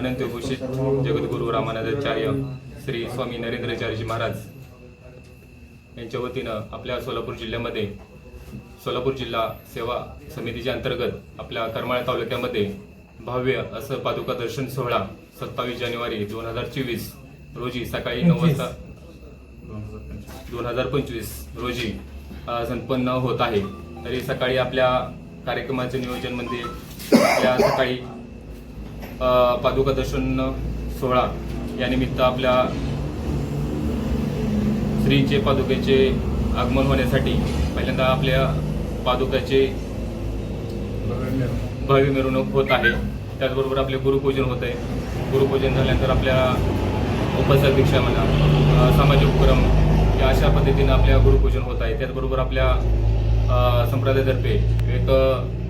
अनंतभूषित जगद्गुरू रामानंदाचार्य श्री स्वामी नरेंद्रचार्यजी महाराज यांच्या वतीनं आपल्या सोलापूर जिल्ह्यामध्ये सोलापूर जिल्हा सेवा समितीच्या अंतर्गत आपल्या करमाळा तालुक्यामध्ये भव्य असं पादुका दर्शन सोहळा सत्तावीस जानेवारी दोन हजार चोवीस रोजी सकाळी नऊ वाजता दोन हजार पंचवीस रोजी संपन्न होत आहे. तरी सकाळी आपल्या कार्यक्रमाचे नियोजन म्हणजे आपल्या सकाळी पादुका दर्शन सोहळा या निमित्त आपल्या श्रीचे पादुकेचे आगमन होण्यासाठी पहिल्यांदा आपल्या पादुकाचे भव्य मिरवणूक होत आहे. त्याचबरोबर आपले गुरुपूजन होत आहे. गुरुपूजन झाल्यानंतर आपल्या उपसार दीक्षा म्हणा सामाजिक उपक्रम या अशा पद्धतीनं आपल्या गुरुपूजन होत आहे. त्याचबरोबर आपल्या संप्रदायातर्फे एक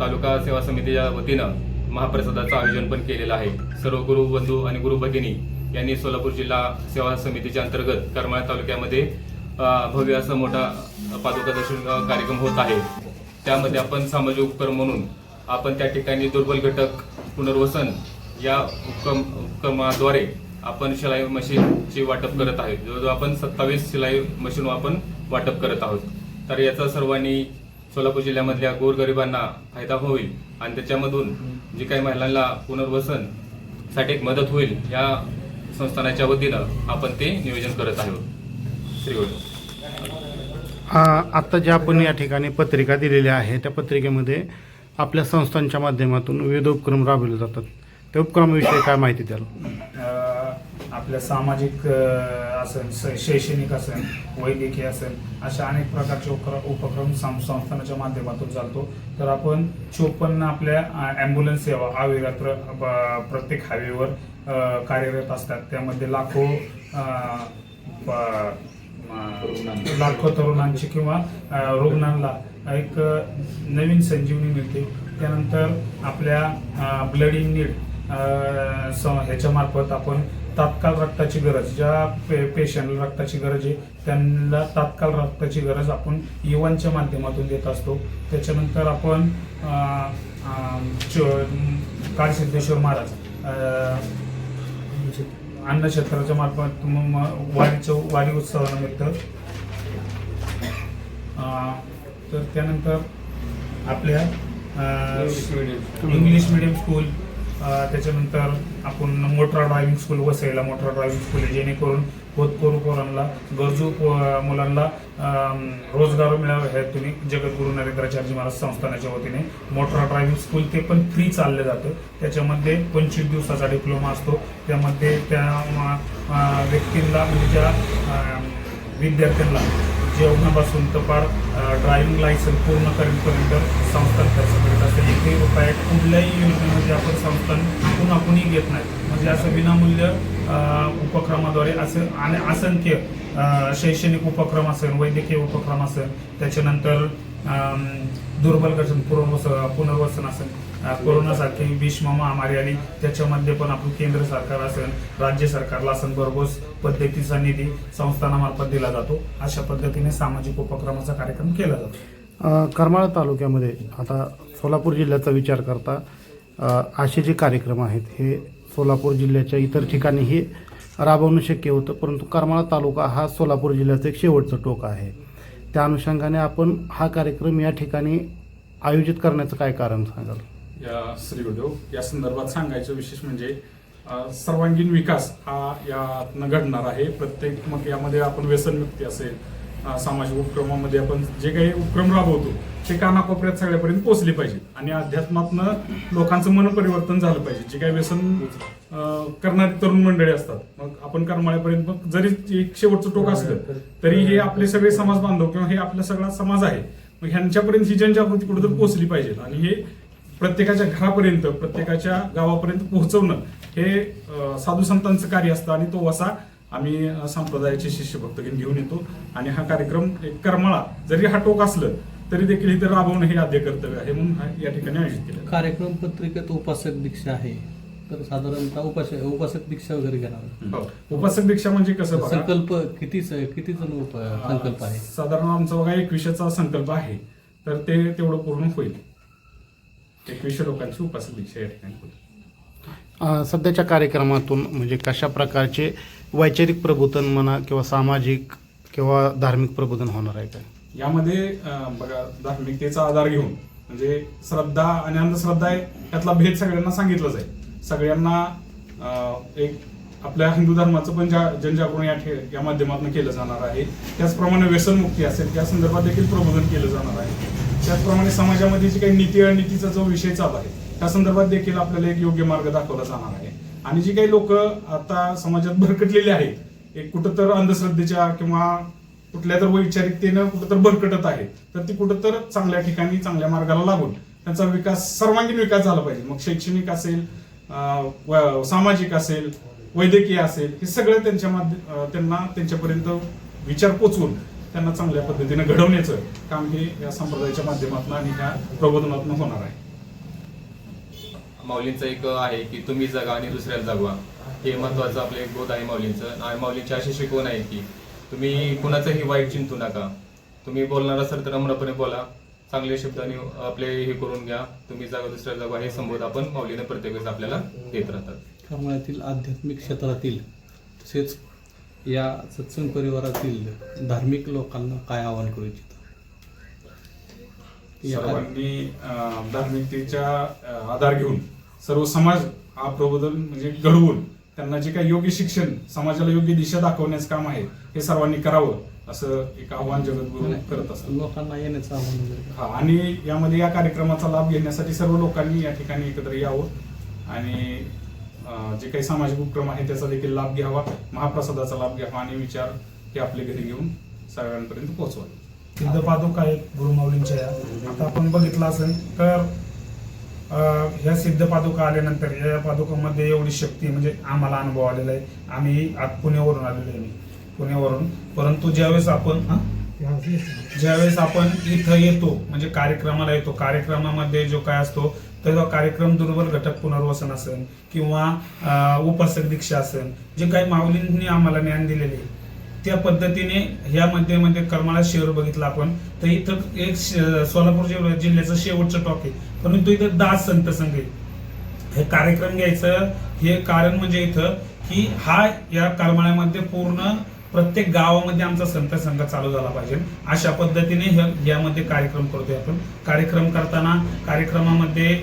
तालुका सेवा समितीच्या वतीनं महाप्रसादाचं आयोजन पण केलेलं आहे. सर्व गुरु बंधू आणि गुरु भगिनी यांनी सोलापूर जिल्हा सेवा समितीच्या अंतर्गत करमाळा तालुक्यामध्ये भव्य असा मोठा पादुका दर्शन कार्यक्रम होत आहे. त्यामध्ये आपण सामाजिक उपक्रम म्हणून आपण त्या ठिकाणी दुर्बल घटक पुनर्वसन या उपक्रम उपक्रमाद्वारे आपण शिलाई मशीनची वाटप करत आहे. जवळजवळ आपण सत्तावीस शिलाई मशीन आपण वाटप करत आहोत. तर याचा सर्वांनी सोलापूर जिल्ह्यामधल्या गोरगरिबांना फायदा होईल. आणि त्याच्यामधून जी काही महिलांना पुनर्वसनसाठी एक मदत होईल या संस्थानाच्या वतीनं आपण ते नियोजन करत आहोत. श्री आ, आत्ता ज्या आपण या ठिकाणी पत्रिका दिलेल्या आहे त्या पत्रिकेमध्ये आपल्या संस्थांच्या माध्यमातून विविध उपक्रम राबवले जातात. त्या उपक्रमाविषयी काय माहिती द्याल? आपल्या सामाजिक अ, असन शैक्षणिक असन वैद्यकीय असेल अशा अनेक प्रकारचे उपक्र- उपक्रम सं- संस्थानाच्या माध्यमातून चालतो. तर आपण चोपन्न आपल्या ॲम्ब्युलन्स सेवा अविरत्र ब- प्रत्येक हायवेवर कार्यरत असतात. त्यामध्ये लाखो ब- लाखो तरुणांची किंवा रुग्णांना एक नवीन संजीवनी मिळते. त्यानंतर आपल्या ब्लड इन नीड ह्याच्या मार्फत आपण तात्काळ रक्ताची गरज ज्या पे पेशंटला रक्ताची गरज आहे त्यांना तात्काळ रक्ताची गरज आपण युवांच्या माध्यमातून देत असतो. त्याच्यानंतर आपण काळसिद्धेश्वर महाराज अन्नक्षेत्राच्या मार्फत वारीचं वारी उत्सवानिमित्त. तर त्यानंतर आपल्या इंग्लिश मिडियम स्कूल त्याच्यानंतर आपण मोटर ड्रायव्हिंग स्कूल वसईला मोटर ड्रायव्हिंग स्कूल आहे जेणेकरून होतकरू पोरांना गरजू मुलांना रोजगार रोजगार मिळावे तुम्ही जगद्गुरू नरेंद्राचार्य महाराज संस्थानाच्या वतीने मोटर ड्रायव्हिंग स्कूल ते पण फ्री चाललं जातं. त्याच्यामध्ये पंचवीस दिवसाचा डिप्लोमा असतो. त्यामध्ये त्या व्यक्तींना म्हणजे ज्या विद्यार्थ्यांना जेवणापासून तर फार ड्रायव्हिंग लायसन पूर्ण करेपर्यंत संस्थान खर्च करत असते एकही रुपये कुठल्याही योजनेमध्ये आपण संस्थान पुन्हा कुणी घेत नाही. म्हणजे असं विनामूल्य उपक्रमाद्वारे असं आणि असंख्य शैक्षणिक उपक्रम असेल वैद्यकीय उपक्रम असेल त्याच्यानंतर दुर्बल गठन पुनर्वस पुनर्वसन असेल. कोरोनासारखे भीष्म महामारी आली त्याच्यामध्ये पण आपण केंद्र सरकार असेल राज्य सरकारला असेल भरघोस पद्धतीचा निधी संस्थानामार्फत दिला जातो. अशा पद्धतीने सामाजिक उपक्रमाचा कार्यक्रम केला जातो. करमाळा तालुक्यामध्ये आता सोलापूर जिल्ह्याचा विचार करता असे जे कार्यक्रम आहेत हे सोलापूर जिल्ह्याच्या इतर ठिकाणीही राबवणं शक्य होतं परंतु करमाळा तालुका हा सोलापूर जिल्ह्याचं एक शेवटचं टोक आहे. त्या अनुषंगाने आपण हा कार्यक्रम या ठिकाणी आयोजित करण्याचं काय कारण सांगाल? या श्री व्हिडिओ या संदर्भात सांगायचं विशेष म्हणजे सर्वांगीण विकास हा यातनं घडणार आहे. प्रत्येक मग यामध्ये आपण व्यसनमुक्ती असेल सामाजिक उपक्रमामध्ये आपण जे काही उपक्रम राबवतो ते कानाकोपऱ्यात सगळ्यापर्यंत पोहोचले पाहिजे. आणि अध्यात्मातनं लोकांचं मन परिवर्तन झालं पाहिजे. जे काही व्यसन करणारी तरुण मंडळी असतात मग आपण करमाळ्यापर्यंत मग जरी एक शेवटचं टोक असलं तरी हे आपले सगळे समाज बांधव किंवा हे आपला सगळा समाज आहे. मग ह्यांच्यापर्यंत ही जनजागृती कुठेतरी पोहोचली पाहिजे. आणि हे प्रत्येकाच्या घरापर्यंत प्रत्येकाच्या गावापर्यंत पोहोचवणं हे साधू संतांचं कार्य असतं आणि तो वसा आम्ही संप्रदायाचे शिष्य भक्तगण घेऊन येतो. आणि हा कार्यक्रम एक करमाळा जरी हा टोक असलं तरी देखील इथे राबवणं हे आद्य कर्तव्य आहे म्हणून या ठिकाणी आयोजित केलं कार्यक्रम पत्रिकेत उपासक दीक्षा आहे. तर साधारणतः उपासक उपासक दीक्षा वगैरे घेणार हो. उपासक दीक्षा म्हणजे कसं संकल्प किती किती जण संकल्प आहे? साधारण आमचा बघा एकविशेचा संकल्प आहे. तर ते तेवढं पूर्ण होईल. एकवीसशे लोकांची उपासक दीक्षा या ठिकाणी अ, सध्याच्या कार्यक्रमातून म्हणजे कशा प्रकारचे वैचारिक प्रबोधन म्हणा किंवा सामाजिक किंवा धार्मिक प्रबोधन होणार आहे काय? यामध्ये अं, बघा धार्मिकतेचा आधार घेऊन म्हणजे श्रद्धा आणि अंधश्रद्धा आहे यातला भेद सगळ्यांना सांगितलाच आहे. सगळ्यांना अं, एक आपल्या हिंदू धर्माचं पण जा- जनजागरण या ठे- या माध्यमातून केलं जाणार आहे. त्याचप्रमाणे व्यसनमुक्ती असेल त्या संदर्भात देखील प्रबोधन केलं जाणार आहे. त्याचप्रमाणे समाजामध्ये जी काही नीती अनितीचा जो विषय चालू आहे त्या संदर्भात देखील आपल्याला एक योग्य मार्ग दाखवला जाणार आहे. आणि जी काही लोक आता समाजात भरकटलेली आहेत एक कुठं तर अंधश्रद्धेच्या किंवा कुठल्या तर वैचारिकतेनं कुठं तर भरकटत आहे तर ती कुठंतर चांगल्या ठिकाणी चांगल्या मार्गाला लागून त्यांचा विकास सर्वांगीण विकास झाला पाहिजे. मग शैक्षणिक असेल व- सामाजिक असेल वैद्यकीय असेल हे सगळं त्यांच्या माध्य त्यांना त्यांच्यापर्यंत विचार पोचवून त्यांना चांगल्या पद्धतीने घडवण्याचं काम हे या संप्रदायाच्या माध्यमातून आणि ह्या प्रबोधनातून होणार आहे. माऊलींचं एक आहे की तुम्ही जगा आणि दुसऱ्याला जगवा. हे महत्वाचं आपलं एक बोध आहे माऊलींचं. आणि माऊलींची अशी शिकवण आहे की तुम्ही कुणाचंही वाईट चिंतू नका. तुम्ही बोलणार असाल तर नम्रपणे बोला. चांगले शब्दांनी आपले हे करून घ्या. तुम्ही जागा दुसऱ्याला जगवा हे संबोध आपण माऊलीने प्रत्येक वेळेस आपल्याला देत राहतात. करमाळ्यातील आध्यात्मिक क्षेत्रातील तसेच या सत्संग परिवारातील धार्मिक लोकांना काय आवाहन करू इच्छिता? सर्वांनी धार्मिकतेच्या आधार घेऊन सर्व समाज हा प्रबोधन म्हणजे घडवून त्यांना जे काही योग्य शिक्षण समाजाला योग्य दिशा दाखवण्याचं काम आहे हे सर्वांनी करावं असं एक आव्हान जगद्गुरू करत असतात. लोकांना येण्याचं आव्हान हा आणि यामध्ये या कार्यक्रमाचा लाभ घेण्यासाठी सर्व लोकांनी या ठिकाणी एकत्र यावं आणि जे काही सामाजिक उपक्रम आहे त्याचा देखील लाभ घ्यावा महाप्रसादाचा लाभ घ्यावा आणि विचार हे आपले घरी घेऊन सगळ्यांपर्यंत पोहोचवा. सिद्ध पादुका आहेत गुरुमाऊलींच्या या. आता आपण बघितलं असेल तर ह्या सिद्ध पादुका आल्यानंतर या पादुकामध्ये एवढी शक्ती म्हणजे आम्हाला अनुभव आलेला आहे. आम्ही आज पुण्यावरून आलेलो आहे पुण्यावरून. परंतु ज्यावेळेस आपण ज्यावेळेस आपण इथं येतो म्हणजे कार्यक्रमाला येतो कार्यक्रमामध्ये जो काय असतो तर तो कार्यक्रम दुर्बल घटक पुनर्वसन असेल किंवा उपासक दीक्षा असेल जे काही माऊलींनी आम्हाला ज्ञान दिलेले आहे त्या पद्धतीने ह्या मध्ये करमाळा शहर बघितलं आपण. तर इथं एक श- सोलापूर जिल्ह्याचं शेवटचं टॉक आहे. परंतु इथं दहा संत संघ हे कार्यक्रम घ्यायचं हे कारण म्हणजे इथं की हा या करमाळ्यामध्ये पूर्ण प्रत्येक गावामध्ये आमचा संत संघ चालू झाला पाहिजे. अशा पद्धतीने यामध्ये कार्यक्रम करतोय आपण. कार्यक्रम करताना कार्यक्रमामध्ये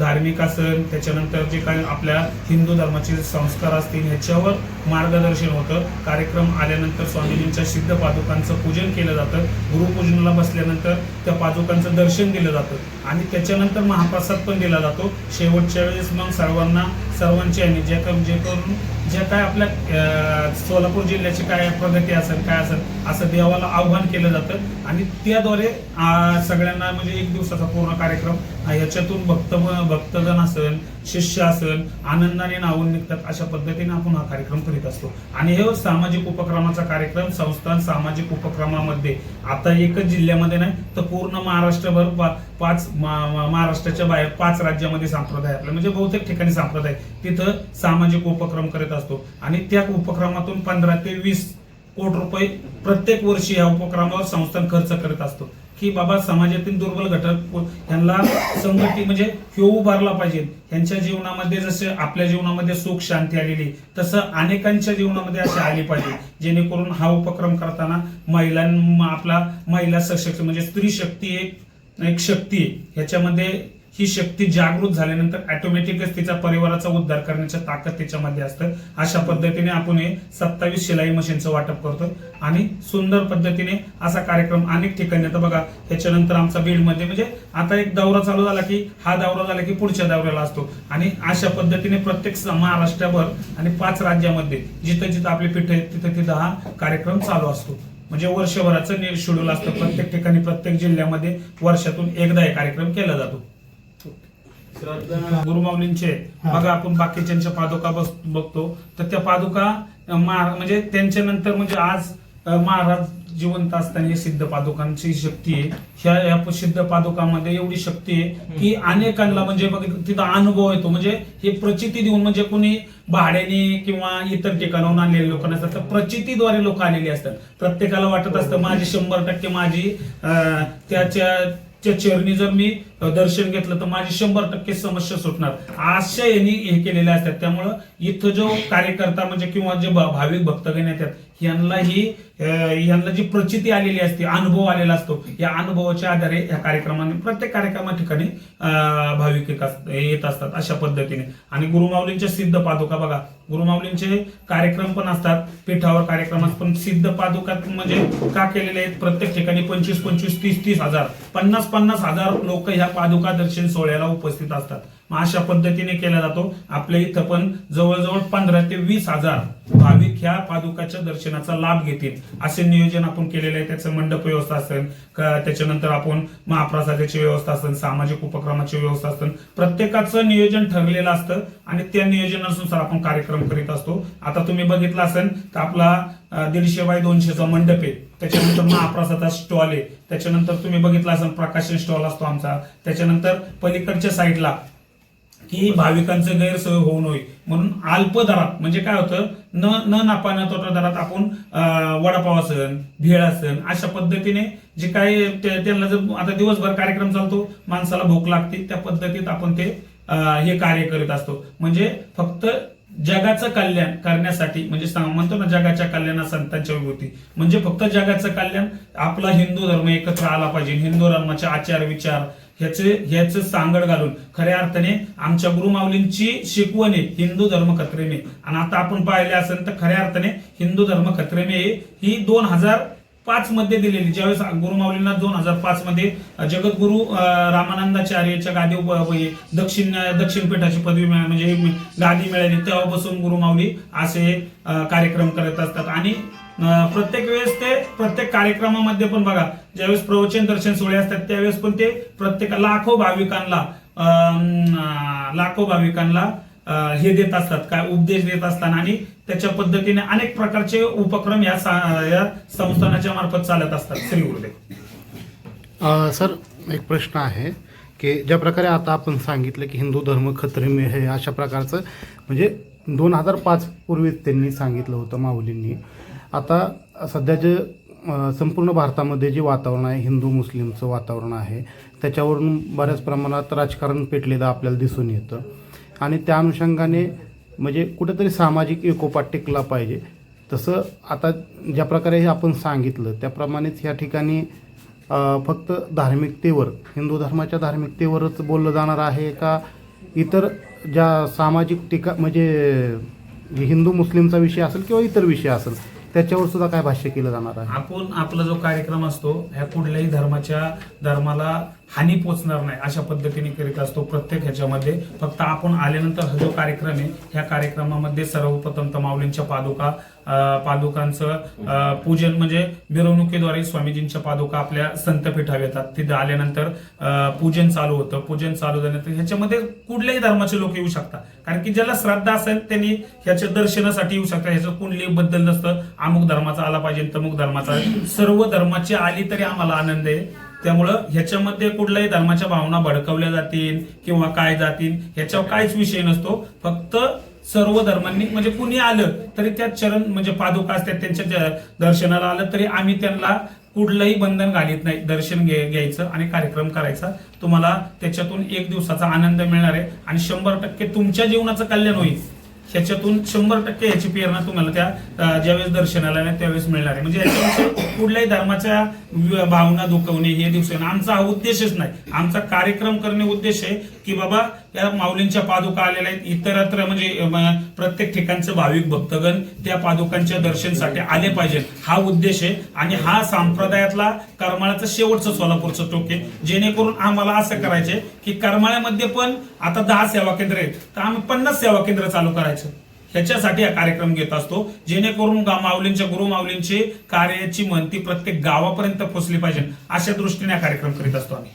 धार्मिक असेल त्याच्यानंतर जे काही आपल्या हिंदू धर्माचे संस्कार असतील ह्याच्यावर मार्गदर्शन होतं. कार्यक्रम आल्यानंतर स्वामीजींच्या सिद्ध पादुकांचं पूजन केलं जातं. गुरुपूजनाला बसल्यानंतर त्या पादुकांचं दर्शन दिलं जातं. आणि त्याच्यानंतर महाप्रसाद पण दिला जातो. शेवटच्या वेळेस मग सर्वांना सर्वांची आणि जे करून जे करून जे काय आपल्या सोलापूर जिल्ह्याची काय प्रगती असेल काय असेल असं देवाला आव्हान केलं जातं. आणि त्याद्वारे सगळ्यांना म्हणजे एक दिवसाचा पूर्ण कार्यक्रम. अं, ह्याच्यातून भक्त भक्तजन असेल शिष्य असेल आनंदाने नावून निघतात अशा पद्धतीने आपण हा कार्यक्रम करीत असतो. आणि हे सामाजिक उपक्रमाचा कार्यक्रम संस्थान सामाजिक उपक्रमामध्ये आता एकच जिल्ह्यामध्ये नाही तर पूर्ण महाराष्ट्रभर पा- पाच महाराष्ट्राच्या बाहेर पाच राज्यामध्ये संप्रदाय आपले म्हणजे बहुतेक ठिकाणी संप्रदाय. तिथं सामाजिक उपक्रम करत असतो. आणि त्या उपक्रमातून पंधरा ते वीस कोटी रुपये प्रत्येक वर्षी या उपक्रमावर संस्थान खर्च करत असतो. की बाबा समाजातील दुर्बल घटक यांना संगती म्हणजे हे उभारला पाहिजे. यांच्या जीवनामध्ये जसे आपल्या जीवनामध्ये सुख शांती आलेली तसं अनेकांच्या जीवनामध्ये अशी आली पाहिजे. जेणेकरून हा उपक्रम करताना महिलां आपला महिला सशक्त म्हणजे स्त्री शक्ती एक एक शक्ती आहे. ह्याच्यामध्ये ही शक्ती जागृत झाल्यानंतर ऑटोमॅटिकच तिचा परिवाराचा उद्धार करण्याची ताकद त्याच्यामध्ये असतं. अशा पद्धतीने आपण हे सत्तावीस शिलाई मशीनचं वाटप करतोय आणि सुंदर पद्धतीने असा कार्यक्रम अनेक ठिकाणी आता बघा ह्याच्यानंतर आमचा बीडमध्ये म्हणजे आता एक दौरा चालू झाला की हा दौरा झाला की पुढच्या दौऱ्याला असतो. आणि अशा पद्धतीने प्रत्येक महाराष्ट्रभर आणि पाच राज्यामध्ये जिथं जिथं आपली पीठ आहेत तिथं तिथं हा कार्यक्रम चालू असतो. म्हणजे वर्षभराचं शेड्यूल असतं. प्रत्येक ठिकाणी प्रत्येक जिल्ह्यामध्ये वर्षातून एकदा हे कार्यक्रम केला जातो. गुरुमाऊलींचे बघा आपण बाकीच्यांच्या पादुका बस बघतो. तर त्या पादुका म्हणजे त्यांच्या नंतर म्हणजे आज महाराज जिवंत असताना हे सिद्ध पादुकांची शक्ती आहे. ह्या या सिद्ध पादुकामध्ये एवढी शक्ती आहे की अनेकांना म्हणजे बघ तिथं अनुभव येतो. म्हणजे हे प्रचिती देऊन म्हणजे कोणी भाड्याने किंवा इतर ठिकाणाहून आलेले लोक नसतात तर प्रचितीद्वारे लोक आलेली असतात. प्रत्येकाला वाटत असतं माझी शंभर टक्के माझी त्याच्या त्या चरणी जर मी दर्शन घेतलं तर माझी शंभर टक्के समस्या सुटणार. अशा यांनी हे केलेल्या असतात. त्यामुळं इथं जो कार्यकर्ता म्हणजे किंवा जे भा- भाविक भक्तगण येतात यांना ही यांना जी प्रचिती आलेली असते अनुभव आलेला असतो या अनुभवाच्या आधारे या कार्यक्रमाने प्रत्येक कार्यक्रमा ठिकाणी भाविक एक येत असतात अशा पद्धतीने. आणि गुरुमाऊलींच्या सिद्ध पादुका बघा. गुरुमाऊलींचे कार्यक्रम पण असतात. पीठावर कार्यक्रमात पण सिद्ध पादुकात म्हणजे का केलेले आहेत? प्रत्येक ठिकाणी पंचवीस पंचवीस तीस तीस हजार पन्नास पन्नास हजार लोक ह्या पादुका दर्शन सोहळ्याला उपस्थित असतात. मग अशा पद्धतीने केला जातो. आपल्या इथं पण जवळजवळ पंधरा ते वीस हजार भाविक ह्या पादुकाच्या दर्शनाचा लाभ घेतील. असे नियोजन आपण केलेले आहे. त्याचं मंडप व्यवस्था असेल त्याच्यानंतर आपण महाप्रसादाची व्यवस्था असेल सामाजिक उपक्रमाची व्यवस्था असेल. प्रत्येकाचं नियोजन ठरलेलं असतं आणि त्या नियोजनानुसार आपण कार्यक्रम करीत असतो. आता तुम्ही बघितलं असेल तर आपला दीडशे बाय दोनशेचा मंडप आहे. त्याच्यानंतर महाप्रसादा स्टॉल आहे. त्याच्यानंतर तुम्ही बघितलं असेल प्रकाशन स्टॉल असतो आमचा. त्याच्यानंतर पलीकडच्या साईडला की भाविकांचं गैरसोय होऊ नये. म्हणून अल्प दरात म्हणजे काय होतं? न न नापा न तोटा दरात आपण वडापाव असन भेळ असन अशा पद्धतीने जे काही त्यांना जर आता दिवसभर कार्यक्रम चालतो माणसाला भूक लागते त्या पद्धतीत आपण ते अं, हे कार्य करीत असतो. म्हणजे फक्त जगाचं कल्याण करण्यासाठी म्हणजे म्हणतो ना जगाच्या कल्याणा संतांच्या विभूती म्हणजे फक्त जगाचं कल्याण आपला हिंदू धर्म एकत्र आला पाहिजे. हिंदू धर्माचे आचार विचार ह्याचे ह्याचं सांगड घालून खऱ्या अर्थाने आमच्या गुरुमाऊलींची शिकवण आहे हिंदू धर्म खत्रेमे आणि आता आपण पाहिले असेल तर खऱ्या अर्थाने हिंदू धर्म खत्रेमे ही दोन हजार पाच मध्ये दिलेली ज्यावेळेस गुरुमाऊलींना दोन हजार पाच मध्ये जगद्गुरु रामानंदाचार्यच्या गादी उप- दक्षिण दक्षिण पीठाची पदवी म्हणजे गादी मिळाली. तेव्हापासून गुरुमाऊली असे कार्यक्रम करत असतात. आणि प्रत्येक वेळेस ते प्रत्येक कार्यक्रमामध्ये पण बघा ज्यावेळेस प्रवचन दर्शन सोहळे असतात त्यावेळेस पण ते प्रत्येक लाखो भाविकांना लाखो भाविकांना हे देत असतात काय उपदेश देत असताना आणि त्याच्या पद्धतीने अनेक प्रकारचे उपक्रम या सा- या संस्थानाच्या मार्फत चालत असतात. श्री गुरुदेव. सर एक प्रश्न आहे की ज्या प्रकारे आता आपण सांगितलं की हिंदू धर्म खत्रीमे हे अशा प्रकारचं म्हणजे दोन हजार पाच पूर्वी त्यांनी सांगितलं होतं माऊलींनी. आता सध्या जे संपूर्ण भारतामध्ये जे वातावरण आहे हिंदू मुस्लिमचं वातावरण आहे त्याच्यावरून बऱ्याच प्रमाणात राजकारण पेटलेलं आपल्याला दिसून येतं. आणि त्या अनुषंगाने म्हणजे कुठेतरी सामाजिक एकोपा टिकला पाहिजे. तसं आता ज्या प्रकारे हे आपण सांगितलं त्याप्रमाणेच ह्या ठिकाणी फक्त धार्मिकतेवर हिंदू धर्माच्या धार्मिकतेवरच बोललं जाणार आहे का? इतर ज्या सामाजिक टीका म्हणजे हिंदू मुस्लिमचा विषय असेल किंवा इतर विषय असेल त्याच्यावर सुद्धा काय भाष्य केलं जाणार आहे? आपण आपला जो कार्यक्रम असतो ह्या कुठल्याही धर्माच्या धर्माला हानी पोचणार नाही अशा पद्धतीने करीत असतो प्रत्येक ह्याच्यामध्ये. फक्त आपण आल्यानंतर हा जो कार्यक्रम आहे ह्या कार्यक्रमामध्ये सर्वप्रथम तर माऊलींच्या पादुका पादुकांचं अं, पूजन म्हणजे मिरवणुकीद्वारे स्वामीजींच्या पादुका आपल्या संतपीठावर येतात. तिथे आल्यानंतर पूजन चालू होतं. पूजन चालू झाल्यानंतर ह्याच्यामध्ये कुठल्याही धर्माचे लोक येऊ शकतात. कारण की ज्याला श्रद्धा असेल त्यांनी ह्याच्या दर्शनासाठी येऊ शकतात. ह्याचं कुंडली बद्दल नसतं. अमुक धर्माचा आला पाहिजे तमुक धर्माचा सर्व धर्माची आली तरी आम्हाला आनंद आहे. त्यामुळं ह्याच्यामध्ये कुठल्याही धर्माच्या भावना भडकवल्या जातील किंवा काय जातील ह्याच्यावर काहीच विषय नसतो. फक्त सर्व धर्मांनी म्हणजे कुणी आलं तरी त्या चरण म्हणजे पादुका असतात त्यांच्या दर्शनाला आलं तरी आम्ही त्यांना कुठलंही बंधन घालीत नाही. दर्शन घे घ्यायचं आणि कार्यक्रम करायचा. तुम्हाला त्याच्यातून एक दिवसाचा आनंद मिळणार आहे आणि शंभर टक्के तुमच्या जीवनाचं कल्याण होईल. ह्याच्यातून शंभर टक्के ह्याची प्रेरणा तुम्हाला त्या ज्यावेळेस दर्शनाला त्यावेळेस मिळणार आहे. म्हणजे याच्याविषयी कुठल्याही धर्माच्या भावना दुखवणे हे दिवस आमचा हा उद्देशच नाही. आमचा कार्यक्रम करणे उद्देश आहे की बाबा त्या माऊलींच्या पादुका आलेल्या आहेत. इतरत्र म्हणजे प्रत्येक ठिकाणचे भाविक भक्तगण त्या पादुकांच्या दर्शनसाठी आले पाहिजेत. हा उद्देश आहे. आणि हा संप्रदायातला करमाळ्याचं शेवटचं सोलापूरचं टोक आहे. जेणेकरून आम्हाला असं करायचे की करमाळ्यामध्ये पण आता दहा सेवा केंद्र आहेत. तर आम्ही पन्नास सेवा केंद्र चालू करायचं. ह्याच्यासाठी हा कार्यक्रम घेत असतो. जेणेकरून माऊलींच्या गुरु माऊलींची कार्याची म्हणती प्रत्येक गावापर्यंत पोहोचली पाहिजे. अशा दृष्टीने हा कार्यक्रम करीत असतो आम्ही.